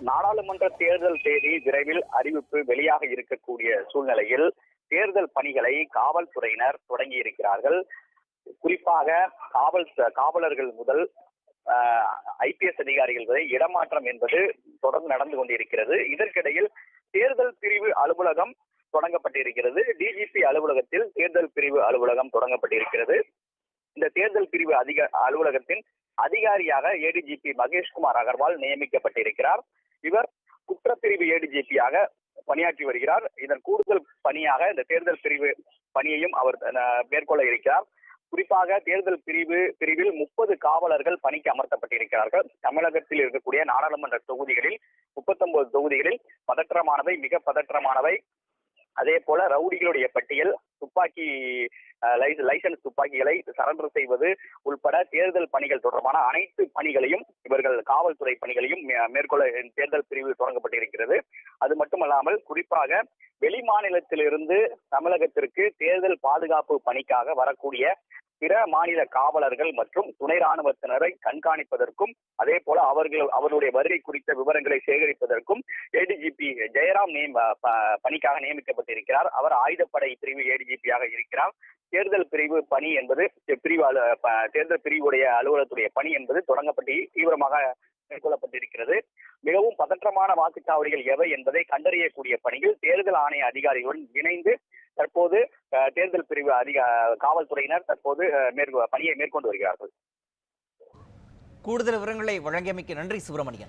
நாடாளுமன்ற தேர்தல் தேதி விரைவில் அறிவிப்பு வெளியாக இருக்கக்கூடிய சூழ்நிலையில் தேர்தல் பணிகளை காவல்துறையினர் தொடங்கி இருக்கிறார்கள் குறிப்பாக காவல் காவலர்கள் முதல் ஐபிஎஸ் அதிகாரிகள் வரை இடமாற்றம் என்பது தொடர்ந்து நடந்து கொண்டிருக்கிறது. இதற்கிடையில் தேர்தல் பிரிவு அலுவலகம் தொடங்கப்பட்டிருக்கிறது. டிஜிபி அலுவலகத்தில் தேர்தல் பிரிவு அலுவலகம் தொடங்கப்பட்டிருக்கிறது. இந்த தேர்தல் பிரிவு அதிக அலுவலகத்தின் அதிகாரியாக ஏடிஜிபி மகேஷ்குமார் அகர்வால் நியமிக்கப்பட்டிருக்கிறார். இவர் குற்றப்பிரிவு ஏடிஜிபியாக பணியாற்றி வருகிறார். இதன் கூடுதல் பணியாக இந்த தேர்தல் பிரிவு பணியையும் அவர் அஹ், மேற்கொள்ள இருக்கிறார். குறிப்பாக தேர்தல் பிரிவு பிரிவில் முப்பது காவலர்கள் பணிக்கு அமர்த்தப்பட்டிருக்கிறார்கள். தமிழகத்தில் இருக்கக்கூடிய நாடாளுமன்ற தொகுதிகளில் முப்பத்தொன்பது தொகுதிகளில் பதற்றமானவை மிக பதற்றமானவை. அதே போல ரவுடிகளுடைய பட்டியல் துப்பாக்கி லைசன்ஸ் துப்பாக்கிகளை சரண்டர் செய்வது உள்பட தேர்தல் பணிகள் தொடர்பான அனைத்து பணிகளையும் இவர்கள் காவல்துறை பணிகளையும் மேற்கொள்ள தேர்தல் பிரிவு தொடங்கப்பட்டிருக்கிறது. அது மட்டுமல்லாமல் குறிப்பாக வெளி மாநிலத்திலிருந்து தமிழகத்திற்கு தேர்தல் பாதுகாப்பு பணிக்காக வரக்கூடிய பிற மாநில காவலர்கள் மற்றும் துணை ராணுவத்தினரை கண்காணிப்பதற்கும் அதே போல அவர்கள் அவருடைய வருகை குறித்த விவரங்களை சேகரிப்பதற்கும் ஏடிஜிபி ஜெயராம் நியம பணிக்காக நியமிக்கப்பட்டிருக்கிறார். அவர் ஆயுதப்படை பிரிவு ஏடிஜிபியாக இருக்கிறார். தேர்தல் பிரிவு பணி என்பது பிரிவு தேர்தல் பிரிவுடைய அலுவலகத்துடைய பணி என்பது தொடங்கப்பட்டு தீவிரமாக மேற்கொள்ளப்பட்டிருக்கிறது. மிகவும் பதற்றமான வாக்குச்சாவடிகள் எவை என்பதை கண்டறியக்கூடிய பணியில் தேர்தல் ஆணைய அதிகாரிகளுடன் இணைந்து தற்போது தேர்தல் பிரிவு அதிக காவல்துறையினர் தற்போது மேற்கொ- பணியை மேற்கொண்டு வருகிறார்கள். கூடுதல் விவரங்களை வழங்கியமைக்கு நன்றி சுப்பிரமணியன்.